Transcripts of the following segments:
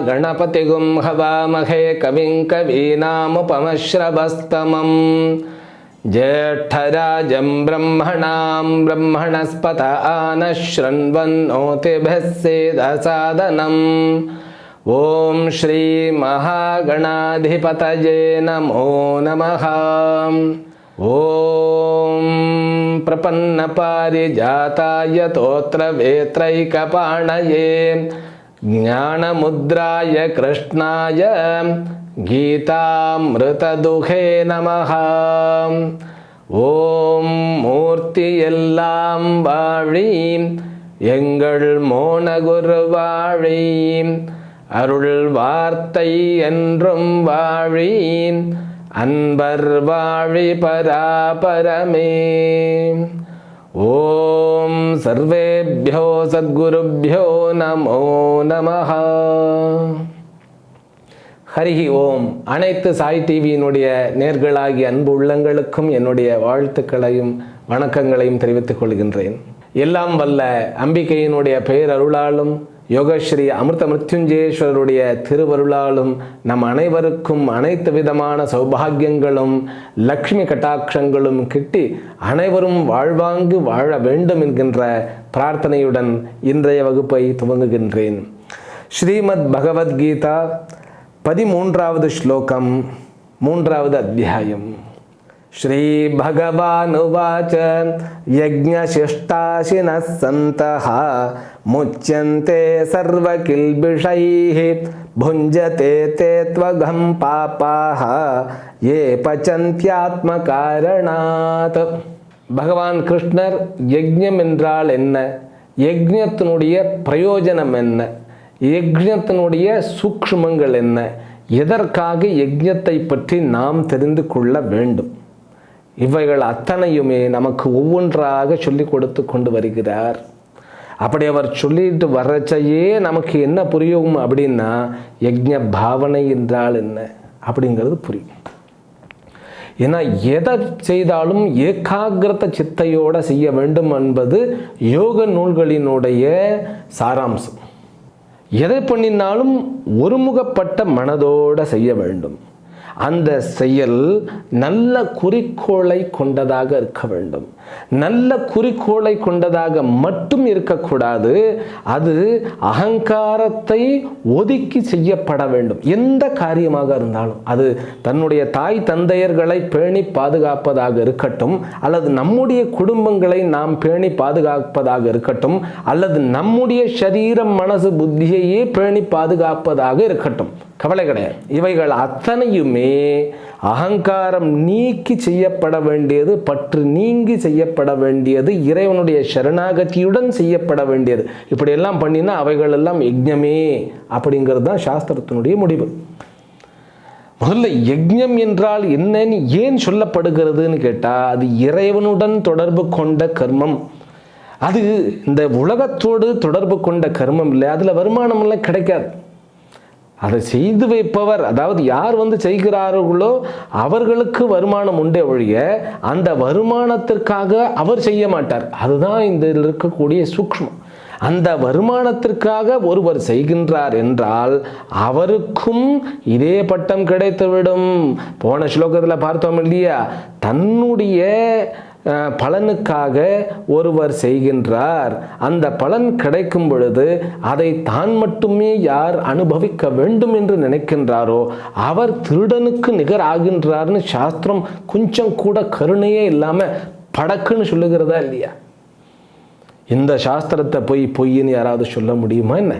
गणपतिगुं हवामहे कविं कवीनामुपमश्रवस्तमम्। ज्येष्ठराजं ब्रह्मणां ब्रह्मणस्पत आनः शृण्वन्नोतिभिः सेदसादनम्। ॐ श्रीमहागणाधिपतये नमो नमः। ॐ प्रपन्नपारिजाताय तोत्रवेत्रैकपाणये ज्ञानमुद्राय कृष्णाय गीतामृतदुहे नमः ஓம் மூர்த்தி எல்லாம் வாழி எங்கள் மோனகுரு வாழி அருள் வார்த்தை என்றும் வாழி அன்பர் வாழி பராபரமே ஓம் சர்வேபியோ சத்குருபியோ நமோ நமஹா. ஹரிஹி ஓம். அனைத்து சாய் டிவியினுடைய நேர்களாகிய அன்பு உள்ளங்களுக்கும் என்னுடைய வாழ்த்துக்களையும் வணக்கங்களையும் தெரிவித்துக் கொள்கின்றேன். எல்லாம் வல்ல அம்பிகையினுடைய அருளாலும் யோகஸ்ரீ அமிர்த மிருத்யுஞ்சேஸ்வரருடைய திருவருளாலும் நம் அனைவருக்கும் அனைத்து விதமான சௌபாகியங்களும் லக்ஷ்மி கட்டாட்சங்களும் கிட்டி அனைவரும் வாழ்வாங்கு வாழ வேண்டும் என்கின்ற பிரார்த்தனையுடன் இன்றைய வகுப்பை துவங்குகின்றேன் ஸ்ரீமத் பகவத்கீதா பதிமூன்றாவது ஸ்லோகம் மூன்றாவது அத்தியாயம் श्रीभगवानुवाच यज्ञशिष्टाशिनः सन्तः मुच्यन्ते सर्वकिल्बिषैः भुञ्जते ते त्वघं पापाः ये பச்சந்தியாத்மகாரணாத் பகவான் கிருஷ்ணர் யஜ்ஞம் என்றால் என்ன யஜ்ஞத்தினுடைய பிரயோஜனம் என்ன யஜ்ஞத்தினுடைய சூக்ஷ்மங்கள் என்ன எதற்காக யஜ்ஞத்தை பற்றி நாம் தெரிந்து கொள்ள வேண்டும் இவைகள் அத்தனையுமே நமக்கு ஒவ்வொன்றாக சொல்லி கொடுத்து கொண்டு வருகிறார் அப்படி அவர் சொல்லிட்டு வர்றச்சையே நமக்கு என்ன புரியும் அப்படின்னா யஜ்ஞ பாவனை என்றால் என்ன? அப்படிங்கிறது புரியும். ஏன்னா எதை செய்தாலும் ஏகாகிரத சித்தையோடு செய்ய வேண்டும் என்பது யோக நூல்களினுடைய சாராம்சம். எதை பண்ணினாலும் ஒருமுகப்பட்ட மனதோடு செய்ய வேண்டும். அந்த செயல் நல்ல குறிக்கோளை கொண்டதாக இருக்க வேண்டும். நல்ல குறிக்கோளை கொண்டதாக மட்டும் இருக்கக்கூடாது. அது அகங்காரத்தை ஒதுக்கி செய்யப்பட வேண்டும். எந்த காரியமாக இருந்தாலும் அது தன்னுடைய தாய் தந்தையர்களை பேணி பாதுகாப்பதாக இருக்கட்டும் அல்லது நம்முடைய குடும்பங்களை நாம் பேணி பாதுகாப்பதாக இருக்கட்டும் அல்லது நம்முடைய சரீரம் மனசு புத்தியையே பேணி பாதுகாப்பதாக இருக்கட்டும். கவலை கிடையாது இவைகள் அத்தனையுமே அகங்காரம் நீக்கி செய்யப்பட வேண்டியது பற்று நீங்கி செய்யப்பட வேண்டியது இறைவனுடைய சரணாகதியுடன் செய்யப்பட வேண்டியது. இப்படியெல்லாம் பண்ணினா அவைகள் எல்லாம் யஜ்ஞமே அப்படிங்கிறது தான் சாஸ்திரத்தினுடைய முடிவு. முதல்ல யஜ்ஞம் என்றால் என்னன்னு ஏன் சொல்லப்படுகிறதுன்னு கேட்டால் அது இறைவனுடன் தொடர்பு கொண்ட கர்மம். அது இந்த உலகத்தோடு தொடர்பு கொண்ட கர்மம் இல்லை அதில் வருமானமெல்லாம் கிடைக்காது. அதை செய்து வைப்பவர் அதாவது யார் வந்து செய்கிறார்களோ அவர்களுக்கு வருமானம் உண்டே ஒழிய அந்த வருமானத்திற்காக அவர் செய்ய மாட்டார். அதுதான் இந்த இருக்கக்கூடிய சூக்மம் அந்த வருமானத்திற்காக ஒருவர் செய்கின்றார் என்றால் அவருக்கும் இதே பட்டம் கிடைத்துவிடும். போன ஸ்லோகத்தில் பார்த்தோம் இல்லையா? தன்னுடைய பலனுக்காக ஒருவர் செய்கின்றார். அந்த பலன் கிடைக்கும் பொழுது அதை தான் மட்டுமே யார் அனுபவிக்க வேண்டும் என்று நினைக்கின்றாரோ அவர் திருடனுக்கு நிகர் ஆகின்றார்னு சாஸ்திரம் கொஞ்சம் கூட கருணையே இல்லாமல் படக்குன்னு சொல்லுகிறதா இல்லையா? இந்த சாஸ்திரத்தை பொய் பொய்ன்னு யாராவது சொல்ல முடியுமா என்ன?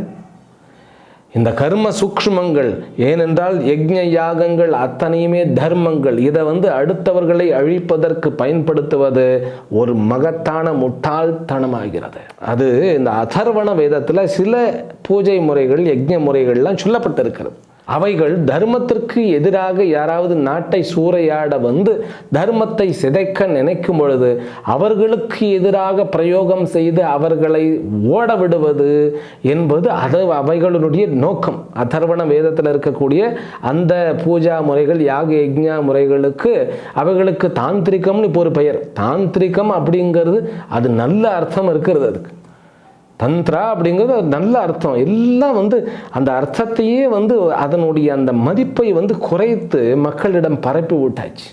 இந்த கர்ம சூக்ஷ்மங்கள் ஏனென்றால் யஜ்ஞ யாகங்கள் அத்தனையுமே தர்மங்கள். இதை வந்து அடுத்தவர்களை அழிப்பதற்கு பயன்படுத்துவது ஒரு மகத்தான முட்டாள்தனமாகிறது. அது இந்த அதர்வண வேதத்தில் சில பூஜை முறைகள் யஜ்ஞ முறைகள்லாம் சொல்லப்பட்டிருக்கிறது. அவைகள் தர்மத்திற்கு எதிராக யாராவது நாட்டை சூறையாட வந்து தர்மத்தை சிதைக்க நினைக்கும் பொழுது அவர்களுக்கு எதிராக பிரயோகம் செய்து அவர்களை ஓட விடுவது என்பது அது அவைகளுடைய நோக்கம். அதர்வண வேதத்தில் இருக்கக்கூடிய அந்த பூஜா முறைகள் யாக யஜ்யா முறைகளுக்கு அவைகளுக்கு தாந்திரிக்கம்னு இப்போ ஒரு பெயர். தாந்திரிக்கம் அப்படிங்கிறது அது நல்ல அர்த்தம் இருக்கிறது அதுக்கு. தந்த்ரா அப்படிங்கிறது நல்ல அர்த்தம். எல்லாம் வந்து அந்த அர்த்தத்தையே வந்து அதனுடைய அந்த மதிப்பை வந்து குறைத்து மக்களிடம் பரப்பி விட்டாச்சு.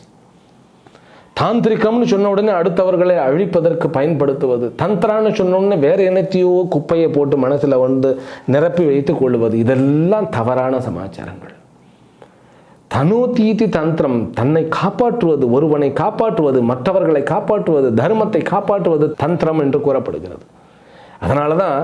தாந்திரிகம்னு சொன்ன உடனே அடுத்தவர்களை அழிப்பதற்கு பயன்படுத்துவது தந்திரான்னு சொன்ன உடனே வேற என்னத்தையோ குப்பையை போட்டு மனசில் வந்து நிரப்பி வைத்துக் கொள்வது இதெல்லாம் தவறான சமாச்சாரங்கள். தனோதீதி தந்திரம் தன்னை காப்பாற்றுவது ஒருவனை காப்பாற்றுவது மற்றவர்களை காப்பாற்றுவது தர்மத்தை காப்பாற்றுவது தந்திரம் என்று கூறப்படுகிறது. அதனால தான்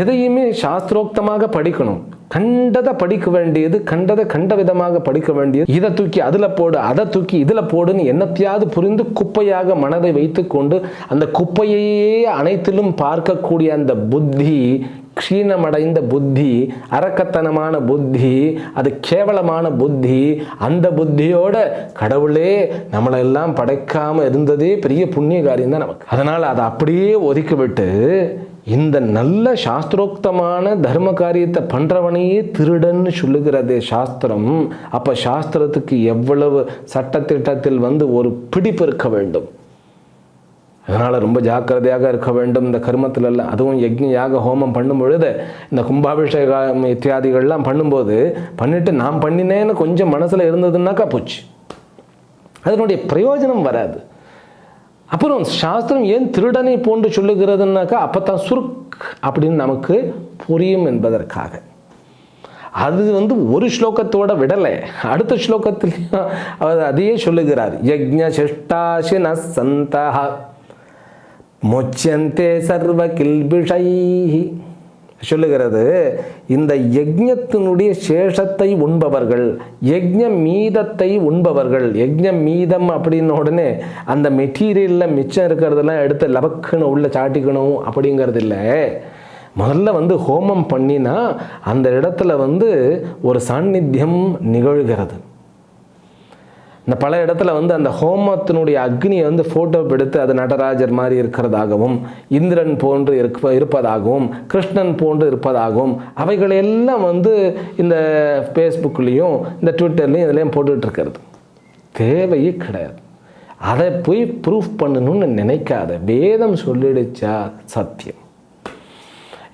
எதையுமே சாஸ்திரோக்தமாக படிக்கணும். கண்டதை படிக்க வேண்டியது கண்டதை கண்ட விதமாக படிக்க வேண்டியது. இதை தூக்கி அதில் போடு அதை தூக்கி இதில் போடுன்னு என்னத்தையாவது புரிந்து குப்பையாக மனதை வைத்துக்கொண்டு அந்த குப்பையையே அனைத்திலும் பார்க்கக்கூடிய அந்த புத்தி க்ஷீணமடைந்த புத்தி அரக்கத்தனமான புத்தி அது கேவலமான புத்தி அந்த புத்தியோட கடவுளே நம்மளை எல்லாம் இருந்ததே பெரிய புண்ணிய காரியம் தான் நமக்கு. அதனால் அதை அப்படியே ஒதுக்கிவிட்டு இந்த நல்ல சாஸ்திரோக்தமான தர்ம காரியத்தை பண்ணுறவனையே திருடன்னு சொல்லுகிறது சாஸ்திரம். அப்போ சாஸ்திரத்துக்கு எவ்வளவு சட்டத்திட்டத்தில் வந்து ஒரு பிடிப்பு இருக்க வேண்டும்? அதனால் ரொம்ப ஜாக்கிரதையாக இருக்க வேண்டும். இந்த கர்மத்துல எல்லாம் அதுவும் யக்ஞ யாக ஹோமம் பண்ணும் பொழுது இந்த கும்பாபிஷேகம் இத்தியாதிகள்லாம் பண்ணும்போது பண்ணிட்டு நான் பண்ணினேன்னு கொஞ்சம் மனசில் இருந்ததுன்னாக்கா போச்சு. அதனுடைய பிரயோஜனம் வராது. அப்புறம் சாஸ்திரம் ஏன் திருடனை போன்று சொல்லுகிறதுனாக்கா அப்பதான் சுருக் அப்படின்னு நமக்கு புரியும் என்பதற்காக. அது வந்து ஒரு ஸ்லோகத்தோட விடலை. அடுத்த ஸ்லோகத்திலையும் அவர் அதையே சொல்லுகிறார். யஜ்ஞ சிஷ்டாசின சந்தா மொச்சந்தே சர்வ கில்பிஷை சொல்லுகிறது இந்த யஜ்ஞத்தினுடைய சேஷத்தை உண்பவர்கள் யஜ்ஞ மீதத்தை உண்பவர்கள் யஜ்ஞ மீதம் அப்படின்ன உடனே அந்த மெட்டீரியலில் மிச்சம் இருக்கிறதெல்லாம் எடுத்து லபக்குன்னு உள்ள சாட்டிக்கணும் அப்படிங்கிறது இல்லை முதல்ல வந்து ஹோமம் பண்ணினா அந்த இடத்துல வந்து ஒரு சாநித்தியம் நிகழ்கிறது. இந்த பல இடத்துல வந்து அந்த ஹோமத்தினுடைய அக்னியை வந்து ஃபோட்டோ எடுத்து அது நடராஜர் மாதிரி இருக்கிறதாகவும் இந்திரன் போன்று இருப்ப இருப்பதாகவும் கிருஷ்ணன் போன்று இருப்பதாகவும் அவைகளை எல்லாம் வந்து இந்த ஃபேஸ்புக்லேயும் இந்த ட்விட்டர்லேயும் இதுலேயும் போட்டுட்ருக்கிறது தேவையே கிடையாது. அதை போய் ப்ரூஃப் பண்ணணும்னு நினைக்காத. வேதம் சொல்லிடுச்சா? சத்தியம்.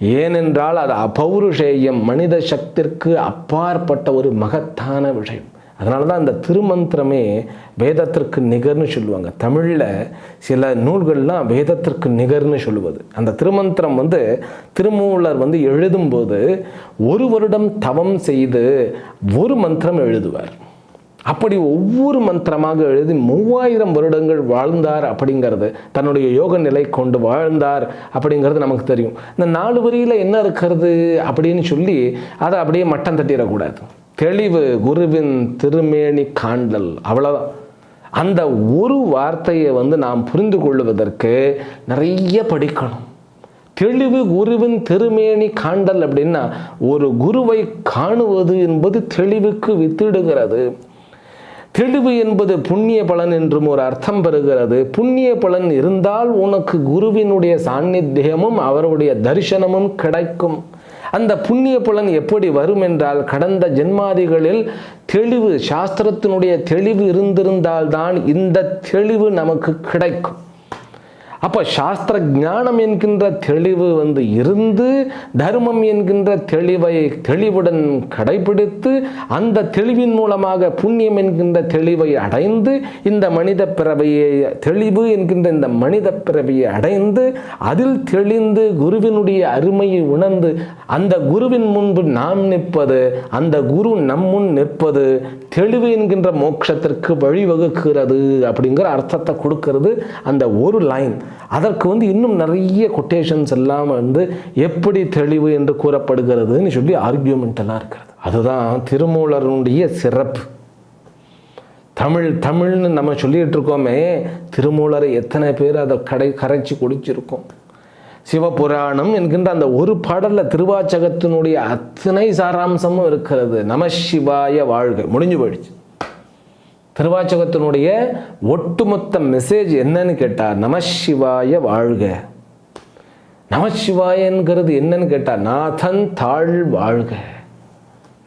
ஏனென்றால் அது அபௌருஷேயம் மனித சக்திற்கு அப்பாற்பட்ட ஒரு மகத்தான விஷயம். அதனால தான் அந்த திருமந்திரமே வேதத்திற்கு நிகர்னு சொல்லுவாங்க. தமிழில் சில நூல்கள்லாம் வேதத்திற்கு நிகர்னு சொல்லுவது. அந்த திருமந்திரம் வந்து திருமூலர் வந்து எழுதும்போது ஒரு வருடம் தவம் செய்து ஒரு மந்திரம் எழுதுவார். அப்படி ஒவ்வொரு மந்திரமாக எழுதி மூவாயிரம் வருடங்கள் வாழ்ந்தார் அப்படிங்கிறது தன்னுடைய யோக நிலை கொண்டு வாழ்ந்தார் அப்படிங்கிறது நமக்கு தெரியும். இந்த நாலு வரியில் என்ன இருக்கிறது அப்படின்னு சொல்லி அதை அப்படியே மட்டம் தட்டிடக்கூடாது. தெளிவு குருவின் திருமேனி காண்டல் அவ்வளோதான் அந்த ஒரு வார்த்தையை வந்து நாம் புரிந்து கொள்வதற்கு நிறைய படிக்கணும். தெளிவு குருவின் திருமேனி காண்டல் அப்படின்னா ஒரு குருவை காணுவது என்பது தெளிவுக்கு வித்திடுகிறது. தெளிவு என்பது புண்ணிய பலன் என்றும் ஒரு அர்த்தம் பெறுகிறது. புண்ணிய பலன் இருந்தால் உனக்கு குருவினுடைய சாநித்தியமும் அவருடைய தரிசனமும் கிடைக்கும். அந்த புண்ணிய புலன் எப்படி வரும் என்றால் கடந்த ஜென்மாதிகளில் தெளிவு சாஸ்திரத்தினுடைய தெளிவு இருந்திருந்தால்தான் இந்த தெளிவு நமக்கு கிடைக்கும். அப்போ சாஸ்திர ஞானம் என்கின்ற தெளிவு வந்து இருந்து தர்மம் என்கின்ற தெளிவை தெளிவுடன் கடைபிடித்து அந்த தெளிவின் மூலமாக புண்ணியம் என்கின்ற தெளிவை அடைந்து இந்த மனித பிறவையை தெளிவு என்கின்ற இந்த மனித பிறவியை அடைந்து அதில் தெளிந்து குருவினுடைய அருமையை உணர்ந்து அந்த குருவின் முன்பு நாம் நிற்பது அந்த குரு நம்முன் நிற்பது தெளிவு என்கின்ற மோட்சத்திற்கு வழிவகுக்கிறது அப்படிங்கிற அர்த்தத்தை கொடுக்கறது அந்த ஒரு லைன் அதற்கு வந்து இன்னும் நிறைய கொட்டேஷன்ஸ் எல்லாம் வந்து எப்படி தெளிவு என்று கூறப்படுகிறதுன்னு சொல்லி ஆர்கியூமெண்ட்டெல்லாம் இருக்கிறது. அதுதான் திருமூலருடைய சிறப்பு. தமிழ் தமிழ்னு நம்ம சொல்லிகிட்டு இருக்கோமே திருமூலரை எத்தனை பேர் அதை கடை கரைச்சி குடிச்சிருக்கோம். சிவபுராணம் என்கின்ற அந்த ஒரு பாடலில் திருவாச்சகத்தினுடைய அத்தனை சாராம்சமும் இருக்கிறது. நமசிவாய வாழ்க. முடிஞ்சு போயிடுச்சு. திருவாச்சகத்தினுடைய ஒட்டுமொத்த மெசேஜ் என்னன்னு கேட்டால் நமசிவாய வாழ்க. நமசிவாயங்கிறது என்னன்னு கேட்டால் நாதன் தாழ் வாழ்க.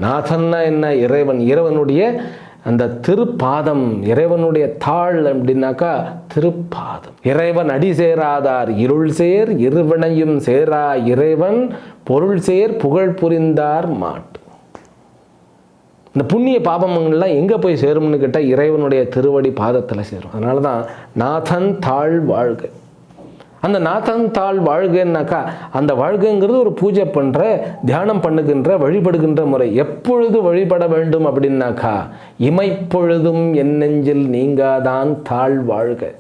நாதன்னா என்ன? இறைவன். இறைவனுடைய அந்த திருப்பாதம் இறைவனுடைய தாள் அப்படின்னாக்கா திருப்பாதம். இறைவன் அடி சேராதார் இருள் சேர் இருவினையும் சேரா இறைவன் பொருள் சேர் புகழ் புரிந்தார் மாட்டு. இந்த புண்ணிய பாபங்கள்லாம் எங்கே போய் சேரும்னு கேட்டால் இறைவனுடைய திருவடி பாதத்தில் சேரும். அதனால தான் நாதன் தாழ் வாழ்க. அந்த நாத்தன் தாழ் வாழ்கன்னாக்கா அந்த வாழ்கைங்கிறது ஒரு பூஜை பண்ணுற தியானம் பண்ணுகின்ற வழிபடுகின்ற முறை. எப்பொழுது வழிபட வேண்டும் அப்படின்னாக்கா இமைப்பொழுதும் என் நெஞ்சில் நீங்காதான் தாழ் வாழ்க.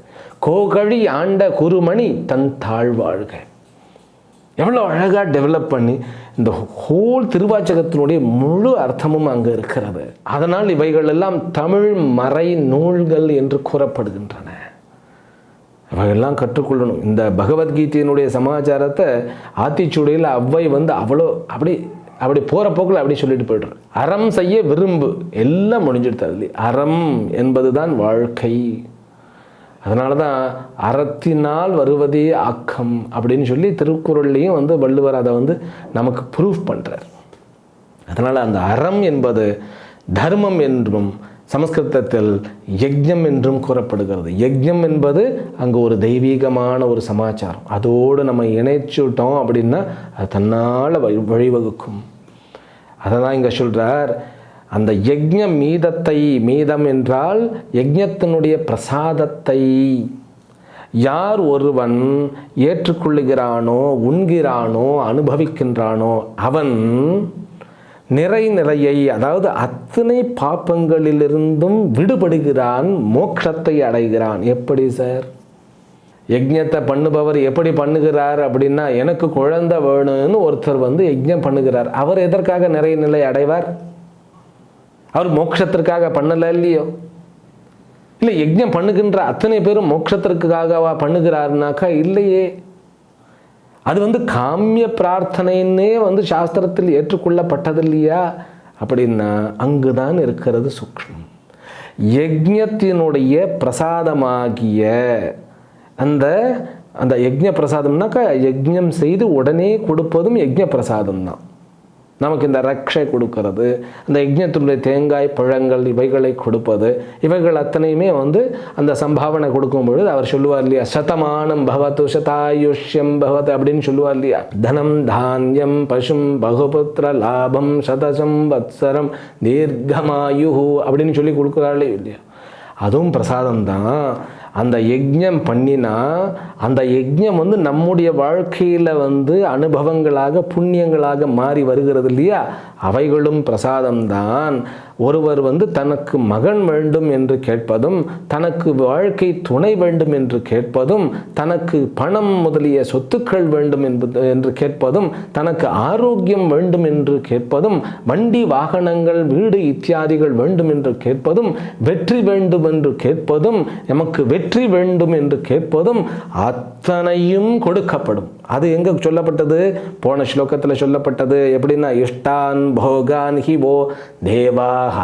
கோகழி ஆண்ட குருமணி தன் தாழ் வாழ்க. எவ்வளோ அழகாக டெவலப் பண்ணி இந்த ஹோல் திருவாச்சகத்தினுடைய முழு அர்த்தமும் அங்கே இருக்கிறது. அதனால் இவைகள் எல்லாம் தமிழ் மறை நூல்கள் என்று கூறப்படுகின்றன. அவையெல்லாம் கற்றுக்கொள்ளணும். இந்த பகவத்கீதையினுடைய சமாச்சாரத்தை ஆத்திச்சூடையில் அவ்வை வந்து அவ்வளோ அப்படி அப்படி போகிற போக்கில் அப்படி சொல்லிட்டு போய்டுறார் அறம் செய்ய விரும்பு. எல்லாம் முடிஞ்சிடுது அதுலேயே. அறம் என்பது தான் வாழ்க்கை. அதனால தான் அறத்தினால் வருவதே ஆக்கம் அப்படின்னு சொல்லி திருக்குறள்லையும் வந்து வள்ளுவர் அதை வந்து நமக்கு ப்ரூஃப் பண்ணுறார் அதனால் அந்த அறம் என்பது தர்மம் என்றும் சமஸ்கிருதத்தில் யஜ்யம் என்றும் கூறப்படுகிறது. யஜ்யம் என்பது அங்கே ஒரு தெய்வீகமான ஒரு சமாச்சாரம். அதோடு நம்ம இணைச்சுட்டோம் அப்படின்னா அது தன்னால் வழி வழிவகுக்கும். அதை தான் இங்கே சொல்கிறார் அந்த யஜ்ய மீதத்தை மீதம் என்றால் யஜ்யத்தினுடைய பிரசாதத்தை. யார் ஒருவன் ஏற்றுக்கொள்ளுகிறானோ உண்கிறானோ அனுபவிக்கின்றானோ அவன் நிறைநிலையை அதாவது அத்தனை பாப்பங்களிலிருந்தும் விடுபடுகிறான் மோட்சத்தை அடைகிறான். எப்படி சார் யஜ்யத்தை பண்ணுபவர் எப்படி பண்ணுகிறார் அப்படின்னா எனக்கு குழந்தை வேணும்னு ஒருத்தர் வந்து யஜ்யம் பண்ணுகிறார். அவர் எதற்காக நிறைய நிலை அடைவார்? அவர் மோட்சத்திற்காக பண்ணலை இல்லையோ? இல்லை யஜ்யம் பண்ணுகின்ற அத்தனை பேரும் மோட்சத்திற்காகவா பண்ணுகிறாருனாக்கா இல்லையே. அது வந்து காமிய பிரார்த்தனைன்னே வந்து சாஸ்திரத்தில் ஏற்றுக்கொள்ளப்பட்டது இல்லையா அப்படின்னா அங்குதான் இருக்கிறது சூக்ஷ்மம். யஜ்ஞத்தினுடைய பிரசாதமாகிய அந்த அந்த யஜ்ஞ பிரசாதம்னாக்கா யஜ்ஞம் செய்து உடனே கொடுப்பதும் யஜ்ஞ பிரசாதம் தான் நமக்கு இந்த ரக்ஷை கொடுக்கறது அந்த யஜ்ஞத்தினுடைய தேங்காய் பழங்கள் இவைகளை கொடுப்பது இவைகள் அத்தனையுமே வந்து அந்த சம்பாவனை கொடுக்கும் பொழுது அவர் சொல்லுவார் இல்லையா? சதமானம் பவத்து சதாயுஷ்யம் பவத் அப்படின்னு சொல்லுவார் இல்லையா? தனம் தானியம் பசும் பகுபுத்திர லாபம் சதசம் வத்சரம் தீர்க்கமாயு அப்படின்னு சொல்லி கொடுக்குறாளே இல்லையா? அதுவும் பிரசாதம் தான் அந்த யஜ்ஞம் பண்ணினா அந்த யஜ்ஞம் வந்து நம்முடைய வாழ்க்கையில் வந்து அனுபவங்களாக புண்ணியங்களாக மாறி வருகிறது இல்லையா? அவைகளும் பிரசாதம்தான். ஒருவர் வந்து தனக்கு மகன் வேண்டும் என்று கேட்பதும் தனக்கு வாழ்க்கை துணை வேண்டும் என்று கேட்பதும் தனக்கு பணம் முதலிய சொத்துக்கள் வேண்டும் என்பது என்று கேட்பதும் தனக்கு ஆரோக்கியம் வேண்டும் என்று கேட்பதும் வண்டி வாகனங்கள் வீடு இத்தியாதிகள் வேண்டும் என்று கேட்பதும் வெற்றி வேண்டும் என்று கேட்பதும் நமக்கு வெற்றி வேண்டும் என்று கேட்பதும் அத்தனையும் கொடுக்கப்படும். அது எங்கே சொல்லப்பட்டது? போன ஸ்லோகத்தில் சொல்லப்பட்டது எப்படின்னா இஷ்டான் போகான் ஹி வோ தேவாக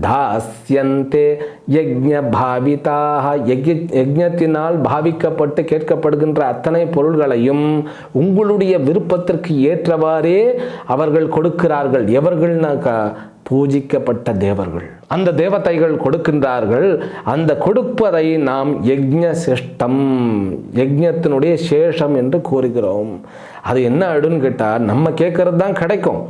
தாஸ்யந்தே யஜ்ஞ பாவிதாக யஜ்ய யஜ்ஞத்தினால் பாவிக்கப்பட்டு கேட்கப்படுகின்ற அத்தனை பொருள்களையும் உங்களுடைய விருப்பத்திற்கு ஏற்றவாறே அவர்கள் கொடுக்கிறார்கள். எவர்கள்னாக்கா பூஜிக்கப்பட்ட தேவர்கள். அந்த தேவதைகள் கொடுக்கின்றார்கள். அந்த கொடுப்பதை நாம் யஜ்ஞ சிஷ்டம் யஜ்ஞத்தினுடைய சேஷம் என்று கூறுகிறோம். அது என்ன ஆயிடும்னு கேட்டால் நம்ம கேட்கறது தான் கிடைக்கும்.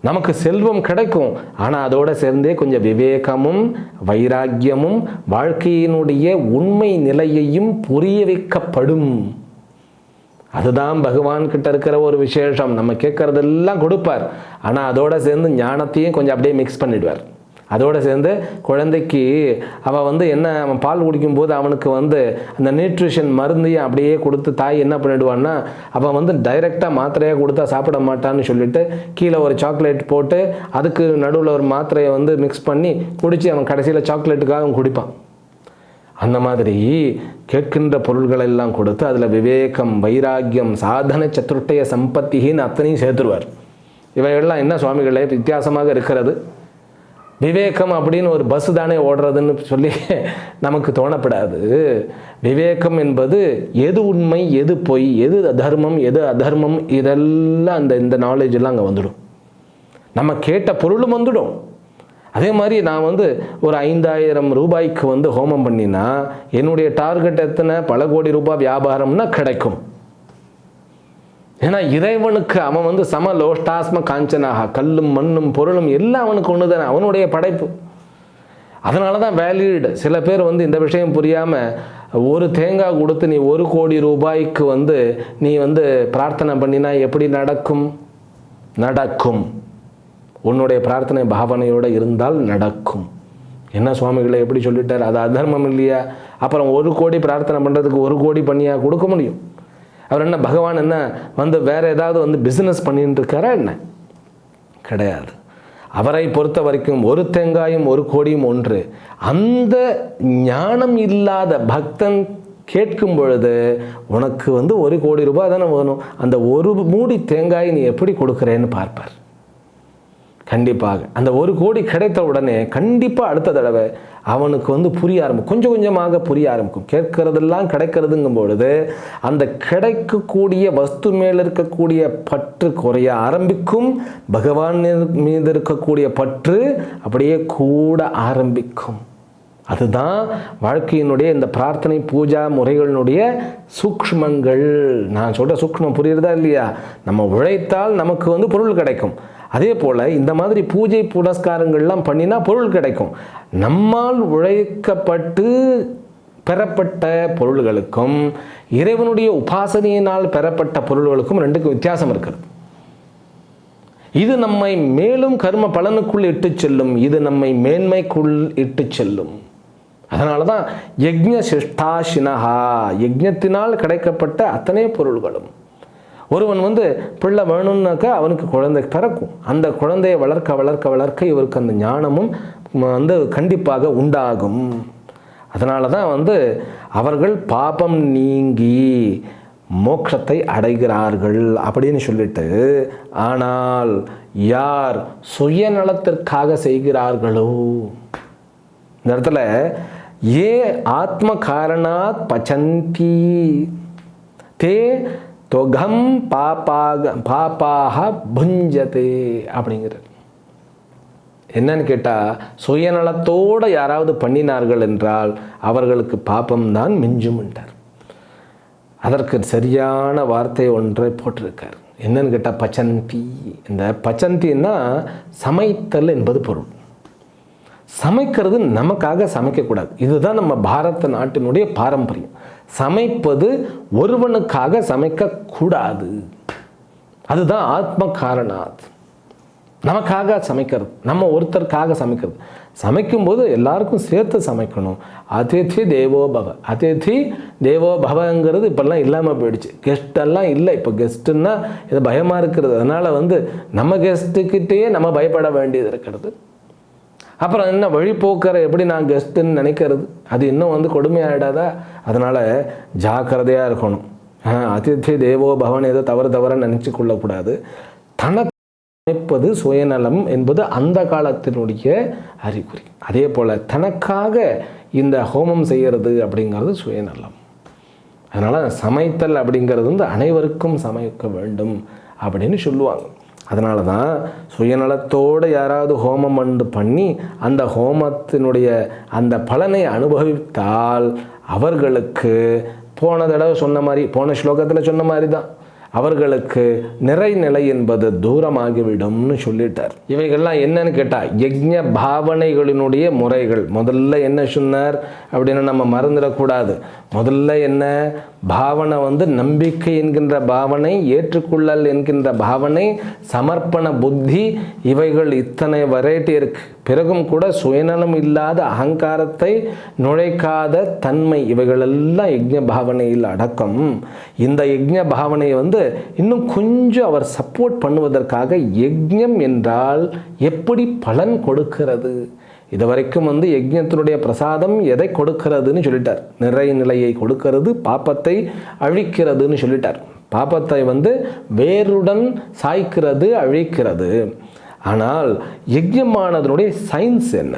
நமக்கு செல்வம் கிடைக்கும். ஆனால் அதோடு சேர்ந்தே கொஞ்சம் விவேகமும் வைராக்கியமும் வாழ்க்கையினுடைய உண்மை நிலையையும் புரிய வைக்கப்படும். அதுதான் பகவான் கிட்ட இருக்கிற ஒரு விசேஷம். நம்ம கேட்குறதெல்லாம் கொடுப்பார். ஆனால் அதோடு சேர்ந்து ஞானத்தையும் கொஞ்சம் அப்படியே மிக்ஸ் பண்ணிடுவார். அதோடு சேர்ந்து குழந்தைக்கு அவள் வந்து என்ன அவன் பால் குடிக்கும்போது அவனுக்கு வந்து அந்த நியூட்ரிஷன் மருந்தையும் அப்படியே கொடுத்து தாய் என்ன பண்ணிடுவான்னா அவன் வந்து டைரெக்டாக மாத்திரையாக கொடுத்தா சாப்பிட மாட்டான்னு சொல்லிட்டு கீழே ஒரு சாக்லேட் போட்டு அதுக்கு நடுவில் ஒரு மாத்திரையை வந்து மிக்ஸ் பண்ணி குடித்து அவன் கடைசியில் சாக்லேட்டுக்காக அவன் குடிப்பான். அந்த மாதிரி கேட்கின்ற பொருள்களெல்லாம் கொடுத்து அதில் விவேகம் வைராக்கியம் சாதன சத்துருட்டய சம்பத்திகின்னு அத்தனையும் சேர்த்துருவார். இவையெல்லாம் என்ன சுவாமிகளே வித்தியாசமாக இருக்கிறது? விவேகம் அப்படின்னு ஒரு பஸ் தானே ஓடுறதுன்னு சொல்லி நமக்கு தோணப்படாது. விவேகம் என்பது எது உண்மை எது பொய் எது தர்மம் எது அதர்மம் இதெல்லாம் அந்த இந்த நாலேஜ் எல்லாம் அங்கே வந்துடும். நம்ம கேட்ட பொருளும் வந்துடும். அதே மாதிரி நான் வந்து ஒரு ஐந்தாயிரம் ரூபாய்க்கு வந்து ஹோமம் பண்ணினா என்னுடைய டார்கெட் எத்தனை? பல கோடி ரூபாய் வியாபாரம்னா கிடைக்கும். ஏன்னா இறைவனுக்கு அவன் வந்து சம லோஷ்டாஸ்ம காஞ்சனாக கல்லும் மண்ணும் பொருளும் எல்லாம் அவனுக்கு ஒன்று தானே அவனுடைய படைப்பு. அதனால தான் வேலிடு சில பேர் வந்து இந்த விஷயம் புரியாமல் ஒரு தேங்காய் கொடுத்து நீ ஒரு கோடி ரூபாய்க்கு வந்து நீ வந்து பிரார்த்தனை பண்ணினா எப்படி நடக்கும்? நடக்கும். உன்னுடைய பிரார்த்தனை பாவனையோடு இருந்தால் நடக்கும். என்ன சுவாமிகளை எப்படி சொல்லிட்டார்? அது அதர்மம் இல்லையா? அப்புறம் ஒரு கோடி பிரார்த்தனை பண்ணுறதுக்கு ஒரு கோடி பண்ணியாக கொடுக்க முடியும். அவர் என்ன பகவான் என்ன வந்து வேறு ஏதாவது வந்து பிஸ்னஸ் பண்ணிட்டு இருக்காரா என்ன? கிடையாது. அவரை பொறுத்த வரைக்கும் ஒரு தேங்காயும் ஒரு கோடியும் ஒன்று. அந்த ஞானம் இல்லாத பக்தன் கேட்கும் பொழுது உனக்கு வந்து ஒரு கோடி ரூபாய் தானே வேணும். அந்த ஒரு மூடி தேங்காய் நீ எப்படி கொடுக்குறேன்னு பார்ப்பார். கண்டிப்பாக. அந்த ஒரு கோடி கிடைத்த உடனே கண்டிப்பாக அடுத்த தடவை அவனுக்கு வந்து புரிய ஆரம்பிக்கும். கொஞ்சம் கொஞ்சமாக புரிய ஆரம்பிக்கும். கேட்கறதெல்லாம் கிடைக்கிறதுங்கும் பொழுது அந்த கிடைக்கக்கூடிய வஸ்து மேல் இருக்கக்கூடிய பற்று குறைய ஆரம்பிக்கும். பகவான் மீது இருக்கக்கூடிய பற்று அப்படியே கூட ஆரம்பிக்கும். அதுதான் வாழ்க்கையினுடைய இந்த பிரார்த்தனை பூஜா முறைகளினுடைய சூக்ஷ்மங்கள். நான் சொல்கிற சூக்ஷ்மம் புரியுறதா இல்லையா? நம்ம உழைத்தால் நமக்கு வந்து பொருள் கிடைக்கும். அதே போல் இந்த மாதிரி பூஜை புனஸ்காரங்கள்லாம் பண்ணினா பொருள் கிடைக்கும். நம்மால் உழைக்கப்பட்டு பெறப்பட்ட பொருள்களுக்கும் இறைவனுடைய உபாசனையினால் பெறப்பட்ட பொருள்களுக்கும் ரெண்டுக்கும் வித்தியாசம் இருக்கிறது இது நம்மை மேலும் கர்ம பலனுக்குள் இட்டு செல்லும் இது நம்மை மேன்மைக்குள் இட்டு செல்லும். அதனால தான் யஜ்ஞ சிஷ்டாசினஹா யஜ்ஞத்தினால் கிடைக்கப்பட்ட அத்தனை பொருள்களும். ஒருவன் வந்து பிள்ளை வேணும்னாக்கா அவனுக்கு குழந்தை பிறக்கும். அந்த குழந்தையை வளர்க்க வளர்க்க வளர்க்க இவருக்கு அந்த ஞானமும் வந்து கண்டிப்பாக உண்டாகும். அதனால தான் வந்து அவர்கள் பாபம் நீங்கி மோட்சத்தை அடைகிறார்கள் அப்படின்னு சொல்லிட்டு ஆனால் யார் சுயநலத்திற்காக செய்கிறார்களோ? இந்த இடத்துல ஏ ஆத்ம காரணாத் பச்சந்தி தே தொகம் பாப்பாக பாப்பாக புஞ்சதே அப்படிங்கிறது. என்னன்னு கேட்டால் சுயநலத்தோடு யாராவது பண்ணினார்கள் என்றால் அவர்களுக்கு பாப்பம்தான் மிஞ்சும்ன்றார் அதற்கு சரியான வார்த்தை ஒன்றை போட்டிருக்கார். என்னன்னு கேட்டால் பச்சந்தி. இந்த பச்சந்தின்னா சமைத்தல் என்பது பொருள். சமைக்கிறது நமக்காக சமைக்கக்கூடாது. இதுதான் நம்ம பாரத நாட்டினுடைய பாரம்பரியம். சமைப்பது ஒருவனுக்காக சமைக்கக்கூடாது. அதுதான் ஆத்ம காரணாத் நமக்காக சமைக்கிறது. நம்ம ஒருத்தருக்காக சமைக்கிறது. சமைக்கும்போது எல்லாருக்கும் சேர்த்து சமைக்கணும். அதிதி தேவோ பவ. அதிதி தேவோ பவங்கிறது இப்போல்லாம் இல்லாமல் போயிடுச்சு. கெஸ்டெல்லாம் இல்லை. இப்போ கெஸ்ட்டுன்னா இது பயமாக இருக்கிறது. அதனால் வந்து நம்ம கெஸ்ட்டுக்கிட்டேயே நம்ம பயப்பட வேண்டியது இருக்கிறது. அப்புறம் என்ன வழிபோக்கரை எப்படி நான் கெஸ்ட்டுன்னு நினைக்கிறது? அது இன்னும் வந்து கொடுமையாயிடாதா? அதனால் ஜாக்கிரதையாக இருக்கணும். அதிதி தேவோ பவன் ஏதோ தவறு தவற நினச்சி கொள்ளக்கூடாது தனக்கு அமைப்பது சுயநலம் என்பது அந்த காலத்தினுடைய அறிகுறி. அதே போல் தனக்காக இந்த ஹோமம் செய்கிறது அப்படிங்கிறது சுயநலம். அதனால் சமைத்தல் அப்படிங்கிறது வந்து அனைவருக்கும் சமைக்க வேண்டும் அப்படின்னு சொல்லுவாங்க. அதனால தான் சுயநலத்தோடு யாராவது ஹோமம் வந்து பண்ணி அந்த ஹோமத்தினுடைய அந்த பலனை அனுபவித்தால் அவர்களுக்கு போன தடவை சொன்ன மாதிரி போன ஸ்லோகத்தில் சொன்ன மாதிரி தான் அவர்களுக்கு நிறைநிலை என்பது தூரமாகிவிடும்னு சொல்லிட்டார். இவைகள்லாம் என்னன்னு கேட்டால் யஜ்ய பாவனைகளினுடைய முறைகள். முதல்ல என்ன சொன்னார்? அப்படின்னு நம்ம மறந்துடக்கூடாது. முதல்ல என்ன? பாவனை வந்து நம்பிக்கை என்கின்ற பாவனை ஏற்றுக்கொள்ளல் என்கின்ற பாவனை சமர்ப்பண புத்தி இவைகள் இத்தனை வெரைட்டி இருக்கு. பிறகும் கூட சுயநலம் இல்லாத அகங்காரத்தை நுழைக்காத தன்மை இவைகளெல்லாம் யஜ்ஞ பாவனையில் அடக்கம். இந்த யஜ்ஞ பாவனையை வந்து இன்னும் கொஞ்சம் அவர் சப்போர்ட் பண்ணுவதற்காக யஜ்ஞம் என்றால் எப்படி பலன் கொடுக்கிறது? இது வரைக்கும் வந்து யஜ்யத்தினுடைய பிரசாதம் எதை கொடுக்கிறதுன்னு சொல்லிட்டார். நிறை நிலையை கொடுக்கிறது பாப்பத்தை அழிக்கிறதுன்னு சொல்லிட்டார். பாப்பத்தை வந்து வேருடன் சாய்க்கிறது அழிக்கிறது. ஆனால் யஜ்யமானதனுடைய சயின்ஸ் என்ன?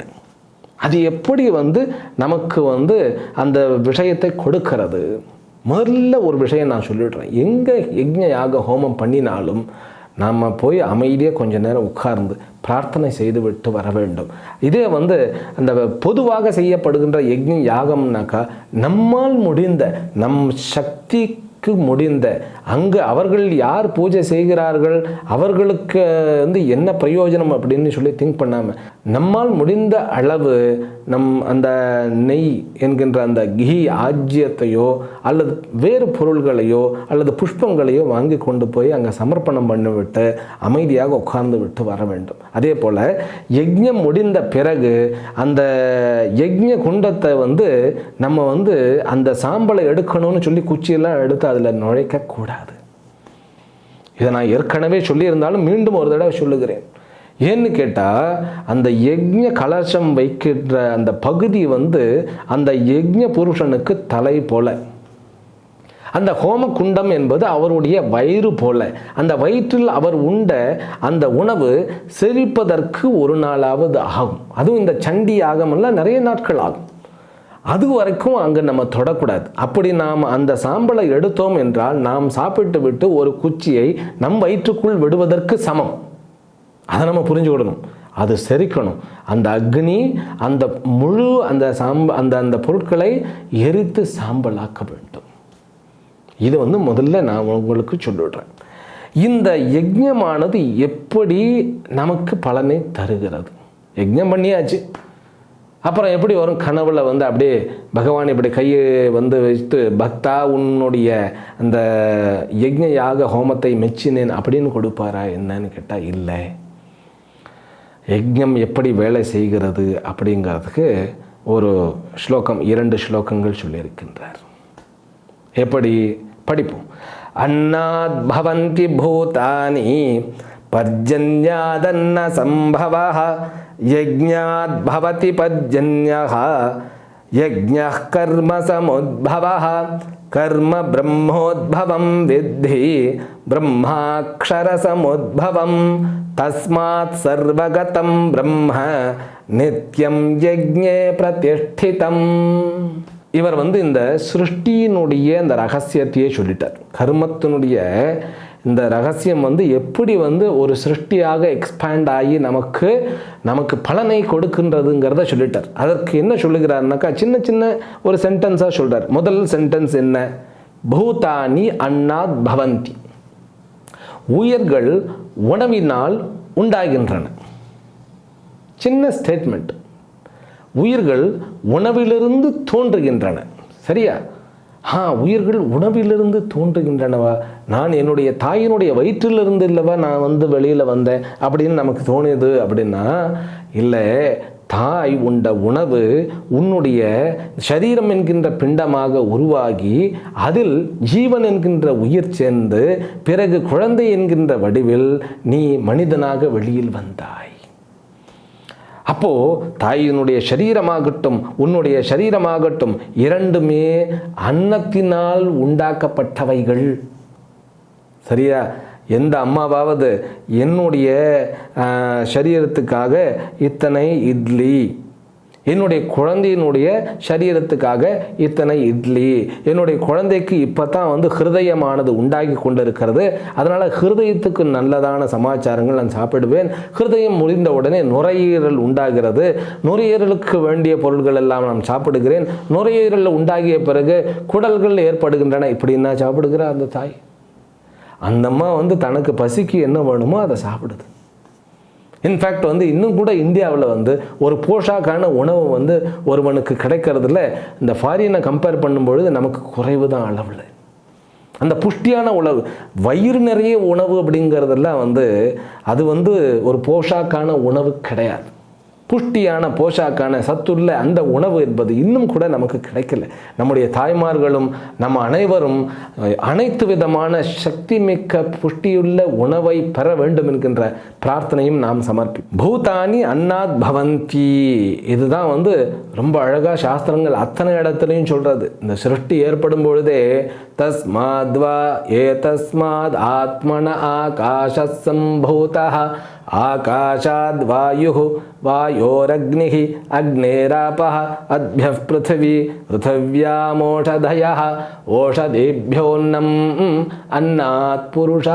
அது எப்படி வந்து நமக்கு வந்து அந்த விஷயத்தை கொடுக்கிறது? முதல்ல ஒரு விஷயம் நான் சொல்லிடுறேன். எங்கே யஜ்ய யாக ஹோமம் பண்ணினாலும் நாம் போய் அமைதியாக கொஞ்ச நேரம் உட்கார்ந்து பிரார்த்தனை செய்துவிட்டு வர வேண்டும். இதே வந்து அந்த பொதுவாக செய்யப்படுகின்ற யஜ்ஞ யாகம்னாக்கா நம்மால் முடிந்த நம் சக்தி சக்திக்கு முடிந்த அங்கு அவர்கள் யார் பூஜை செய்கிறார்கள் அவர்களுக்கு வந்து என்ன பிரயோஜனம் அப்படின்னு சொல்லி திங்க் பண்ணாமல் நம்மால் முடிந்த அளவு நம் அந்த நெய் என்கின்ற அந்த கீ ஆஜ்யத்தையோ அல்லது வேறு பொருள்களையோ அல்லது புஷ்பங்களையோ வாங்கி கொண்டு போய் அங்கே சமர்ப்பணம் பண்ணிவிட்டு அமைதியாக உட்கார்ந்து விட்டு வர வேண்டும். அதே போல் யஜ்யம் முடிந்த பிறகு அந்த யஜ்ய குண்டத்தை வந்து நம்ம வந்து அந்த சாம்பலை எடுக்கணும்னு சொல்லி குச்சியெல்லாம் எடுத்து அதில் நுழைக்கக்கூடாது. இதை நான் ஏற்கனவே சொல்லியிருந்தாலும் மீண்டும் ஒரு தடவை சொல்லுகிறேன். ஏன்னு கேட்டால் அந்த யஜ்ஞ கலசம் வைக்கின்ற அந்த பகுதி வந்து அந்த யஜ்ஞ புருஷனுக்கு தலை போல. அந்த ஹோம குண்டம் என்பது அவருடைய வயிறு போல. அந்த வயிற்றில் அவர் உண்ட அந்த உணவு செழிப்பதற்கு ஒரு நாளாவது ஆகும். அதுவும் இந்த சண்டி ஆகமெல்லாம் நிறைய நாட்கள் ஆகும். அது வரைக்கும் அங்கே நம்ம தொடக்கூடாது. அப்படி நாம் அந்த சாம்பலை எடுத்தோம் என்றால் நாம் சாப்பிட்டு விட்டு ஒரு குச்சியை நம் வயிற்றுக்குள் விடுவதற்கு சமம். அதை நம்ம புரிஞ்சுக்கிடணும். அது செரிக்கணும். அந்த அக்னி அந்த முழு அந்த சாம்ப அந்த அந்த பொருட்களை எரித்து சாம்பலாக்க வேண்டும். இது வந்து முதல்ல நான் உங்களுக்கு சொல்லிடுறேன் இந்த யஜ்யமானது எப்படி நமக்கு பலனை தருகிறது? யஜ்யம் பண்ணியாச்சு. அப்புறம் எப்படி வரும்? கனவுல வந்து அப்படியே பகவான் இப்படி கையை வந்து வைத்து பக்தா உன்னுடைய அந்த யஜ்ய யாக ஹோமத்தை மெச்சினேன் அப்படின்னு கொடுப்பாரா என்னன்னு கேட்டால் இல்லை. यज्ञ वेले अभी और श्लोक इरलोक चलिए पढ़प अन्ना भूतानी पर्जन्यादन्न यज्ञावती पर्जन्य यज्ञ कर्म समुद्भव कर्म ब्रह्मोद्भव विधि ब्रह्माक्षर समुद्भव தஸ்மாத் சர்வகதம் பிரம்ம நித்யம் யஜ்ஞே பிரதிஷ்டிதம் இவர் வந்து இந்த சிருஷ்டியினுடைய இந்த ரகசியத்தையே சொல்லிட்டார். கர்மத்தினுடைய இந்த ரகசியம் வந்து எப்படி வந்து ஒரு சிருஷ்டியாக எக்ஸ்பேண்ட் ஆகி நமக்கு நமக்கு பலனை கொடுக்கின்றதுங்கிறத சொல்லிட்டார். அதற்கு என்ன சொல்லுகிறாருனாக்கா சின்ன சின்ன ஒரு சென்டென்ஸாக சொல்கிறார் முதல் சென்டென்ஸ் என்ன? பூதானி அண்ணாத் பவந்தி. உயிர்கள் உணவினால் உண்டாகின்றன. சின்ன ஸ்டேட்மெண்ட் உயிர்கள் உணவிலிருந்து தோன்றுகின்றன. சரியா? ஆ உயிர்கள் உணவிலிருந்து தோன்றுகின்றனவா? நான் என்னுடைய தாயினுடைய வயிற்றிலிருந்து இல்லைவா நான் வந்து வெளியில் வந்தேன் அப்படின்னு நமக்கு தோணியது அப்படின்னா இல்லை தாய் உண்ட உணவு உன்னுடைய சரீரம் என்கின்ற பிண்டமாக உருவாகி அதில் ஜீவன் என்கின்ற உயிர் சேர்ந்து பிறகு குழந்தை என்கின்ற வடிவில் நீ மனிதனாக வெளியில் வந்தாய். அப்போ தாயினுடைய சரீரமாகட்டும் உன்னுடைய சரீரமாகட்டும் இரண்டுமே அன்னத்தினால் உண்டாக்கப்பட்டவைகள். சரியா? எந்த அம்மாவாவது என்னுடைய சரீரத்துக்காக இத்தனை இட்லி. என்னுடைய குழந்தையினுடைய சரீரத்துக்காக இத்தனை இட்லி. என்னுடைய குழந்தைக்கு இப்போ தான் வந்து ஹிருதயமானது உண்டாகி கொண்டிருக்கிறது. அதனால் ஹிருதயத்துக்கு நல்லதான சமாச்சாரங்கள் நான் சாப்பிடுவேன். ஹிருதயம் முடிந்த உடனே நுரையீரல் உண்டாகிறது. நுரையீரலுக்கு வேண்டிய பொருட்கள் எல்லாம் நான் சாப்பிடுகிறேன். நுரையீரல் உண்டாகிய பிறகு குடல்கள் ஏற்படுகின்றன. இப்படின்னா சாப்பிடுகிற அந்த தாய்? அந்த அம்மா வந்து தனக்கு பசிக்கு என்ன வேணுமோ அதை சாப்பிடுது. இன்ஃபேக்ட் வந்து இன்னும் கூட இந்தியாவில் வந்து ஒரு போஷாக்கான உணவு வந்து ஒருவனுக்கு கிடைக்கிறதுல இந்த ஃபாரினை கம்பேர் பண்ணும்பொழுது நமக்கு குறைவு தான் அளவில். அந்த புஷ்டியான உணவு வயிறு நிறைய உணவு அப்படிங்கிறதெல்லாம் வந்து அது வந்து ஒரு போஷாக்கான உணவு கிடையாது. புஷ்டியான போஷாக்கான சத்துள்ள அந்த உணவு என்பது இன்னும் கூட நமக்கு கிடைக்கல. நம்முடைய தாய்மார்களும் நம்ம அனைவரும் அனைத்து விதமான சக்தி மிக்க புஷ்டியுள்ள உணவை பெற வேண்டும் என்கின்ற பிரார்த்தனையும் நாம் சமர்ப்பி பூதானி அன்னாத் பவந்தி. இதுதான் வந்து ரொம்ப அழகாக சாஸ்திரங்கள் அத்தனை இடத்துலையும் சொல்கிறது இந்த சிருஷ்டி ஏற்படும் பொழுதே தஸ்மாத்வா ஏ தஸ்மாத் ஆத்மன ஆகாஷ சம்பூதா ఆకాశాద్వాయు వాయోరగ్ని అగ్నేరాప అద్భ్య పృథివీ పృథివ్యామోషధయ ఓషధేభ్యోన్నం అన్నాత్ పురుష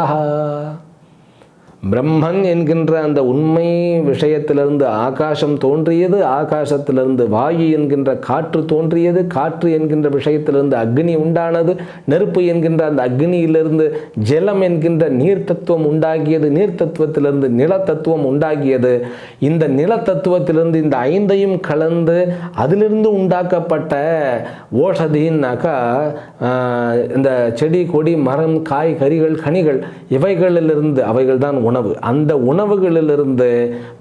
பிரம்மன் என்கின்ற அந்த உண்மை விஷயத்திலிருந்து ஆகாசம் தோன்றியது ஆகாசத்திலிருந்து வாயு என்கின்ற காற்று தோன்றியது காற்று என்கின்ற விஷயத்திலிருந்து அக்னி உண்டானது நெருப்பு என்கின்ற அந்த அக்னியிலிருந்து ஜலம் என்கின்ற நீர் தத்துவம் உண்டாகியது நீர் தத்துவத்திலிருந்து நில தத்துவம் உண்டாகியது. இந்த நில தத்துவத்திலிருந்து இந்த ஐந்தையும் கலந்து அதிலிருந்து உண்டாக்கப்பட்ட ஓஷதின்னாக்கா இந்த செடி கொடி மரம் காய் கறிகள் கனிகள் இவைகளிலிருந்து அவைகள் தான் உணவு. அந்த உணவுகளிலிருந்து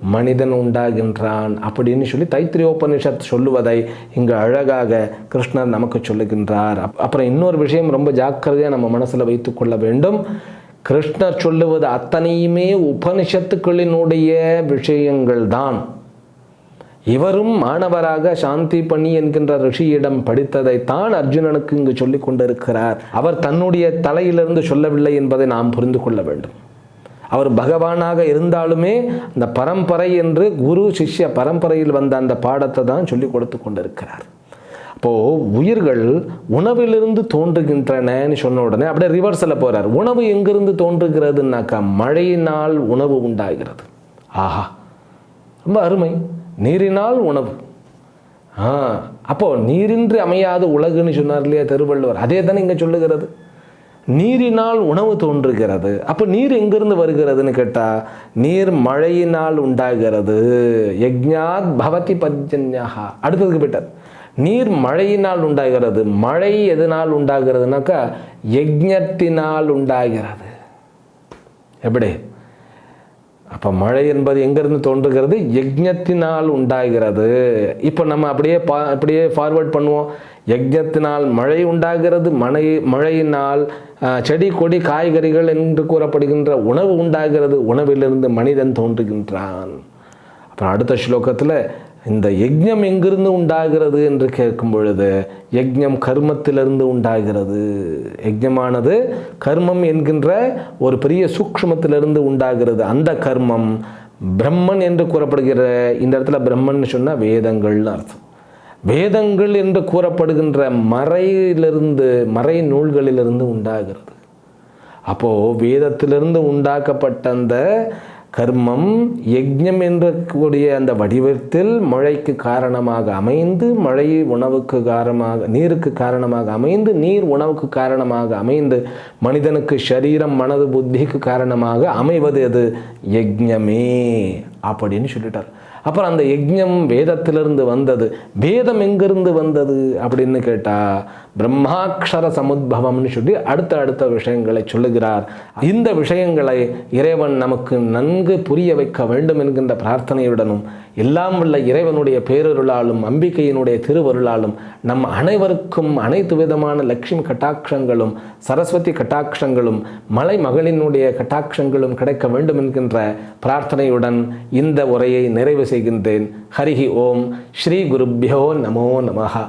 மனிதன் உண்டாகின்றான் அப்படின்னு சொல்லி தைத்திரியோபனிஷத் சொல்லுவதை இங்கு அழகாக கிருஷ்ணர் நமக்கு சொல்லுகின்றார். அப்புறம் இன்னொரு விஷயம் ரொம்ப ஜாக்கிரதையாக நம்ம மனசில் வைத்துக்கொள்ள வேண்டும். கிருஷ்ணர் சொல்லுவது அத்தனையுமே உபனிஷத்துக்களினுடைய விஷயங்கள் தான். இவரும் மாணவராக சாந்தி பண்ணி என்கின்ற ரிஷியிடம் படித்ததை தான் அர்ஜுனனுக்கு இங்கு சொல்லிக் கொண்டிருக்கிறார். அவர் தன்னுடைய தலையிலிருந்து சொல்லவில்லை என்பதை நாம் புரிந்து கொள்ள வேண்டும். அவர் பகவானாக இருந்தாலுமே அந்த பரம்பரை என்று குரு சிஷ்ய பரம்பரையில் வந்த அந்த பாடத்தை தான் சொல்லி கொடுத்து கொண்டிருக்கிறார். அப்போது உயிர்கள் உணவிலிருந்து தோன்றுகின்றனன்னு சொன்ன உடனே அப்படியே ரிவர்ஸில் போகிறார் உணவு எங்கிருந்து தோன்றுகிறதுனாக்கா மழையினால் உணவு உண்டாகிறது. ஆஹா ரொம்ப அருமை. நீரினால் உணவு. ஆ அப்போது நீரின்றி அமையாத உலகுன்னு சொன்னார் இல்லையா திருவள்ளுவர். அதே தானே இங்கே சொல்லுகிறது. நீரினால் உணவு தோன்றுகிறது. அப்போ நீர் எங்கிருந்து வருகிறதுன்னு கேட்டால் நீர் மழையினால் உண்டாகிறது. யக்ஞாத் பவதி பஜன்யா அடுத்ததுக்கு போயிட்டார். நீர் மழையினால் உண்டாகிறது. மழை எதனால் உண்டாகிறதுனாக்கா யஜ்ஞத்தினால் உண்டாகிறது. எப்படி? அப்போ மழை என்பது எங்கிருந்து தோன்றுகிறது? யஜ்ஞத்தினால் உண்டாகிறது. இப்போ நம்ம அப்படியே பா அப்படியே ஃபார்வர்ட் பண்ணுவோம். யஜ்ஞத்தினால் மழை உண்டாகிறது. மழை மழையினால் செடி கொடி காய்கறிகள் என்று கூறப்படுகின்ற உணவு உண்டாகிறது. உணவிலிருந்து மனிதன் தோன்றுகின்றான். அப்புறம் அடுத்த ஸ்லோகத்தில் இந்த யஜ்ஞம் எங்கிருந்து உண்டாகிறது என்று கேட்கும் பொழுது யஜ்ஞம் கர்மத்திலிருந்து உண்டாகிறது. யஜ்ஞமானது கர்மம் என்கின்ற ஒரு பெரிய சூக்ஷ்மத்திலிருந்து உண்டாகிறது. அந்த கர்மம் பிரம்மன் என்று கூறப்படுகிற இந்த இடத்துல பிரம்மன் சொன்னால் வேதங்கள்னு அர்த்தம். வேதங்கள் என்று கூறப்படுகின்ற மறையிலிருந்து மறை நூல்களிலிருந்து உண்டாகிறது. அப்போது வேதத்திலிருந்து உண்டாக்கப்பட்ட அந்த கர்மம் யஜ்ஞம் என்ற கூடிய அந்த வடிவத்தில் மழைக்கு காரணமாக அமைந்து மழை உணவுக்கு காரணமாக நீருக்கு காரணமாக அமைந்து நீர் உணவுக்கு காரணமாக அமைந்து மனிதனுக்கு சரீரம் மனது புத்திக்கு காரணமாக அமைவது அது யஜ்ஞமே அப்படின்னு சொல்லிட்டார். அப்புறம் அந்த யஜ்ஞம் வேதத்திலிருந்து வந்தது. வேதம் எங்கிருந்து வந்தது அப்படின்னு கேட்டால் பிரம்மாட்சர சமுத்பவம்னு சொல்லி அடுத்த அடுத்த விஷயங்களை சொல்லுகிறார். இந்த விஷயங்களை இறைவன் நமக்கு நன்கு புரிய வைக்க வேண்டும் என்கின்ற பிரார்த்தனையுடனும் எல்லாம் உள்ள இறைவனுடைய பேரருளாலும் அம்பிக்கையினுடைய திருவருளாலும் நம் அனைவருக்கும் அனைத்து விதமான லட்சுமி கட்டாட்சங்களும் சரஸ்வதி கட்டாட்சங்களும் மலை மகளினுடைய கட்டாட்சங்களும் கிடைக்க வேண்டும் என்கின்ற பிரார்த்தனையுடன் இந்த உரையை நிறைவு செய்கின்றேன். ஹரிஹி ஓம். ஸ்ரீ குருப்பியோ நமோ நமஹா.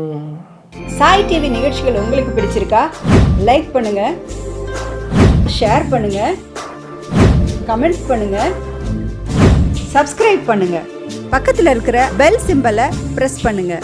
சாய் டிவி நிகழ்ச்சிகள் உங்களுக்கு பிடிச்சிருக்கா? லைக் பண்ணுங்க. ஷேர் பண்ணுங்க. கமெண்ட்ஸ் பண்ணுங்க. சப்ஸ்கிரைப் பண்ணுங்க. பக்கத்தில் இருக்கிற பெல் சிம்பலை ப்ரெஸ் பண்ணுங்கள்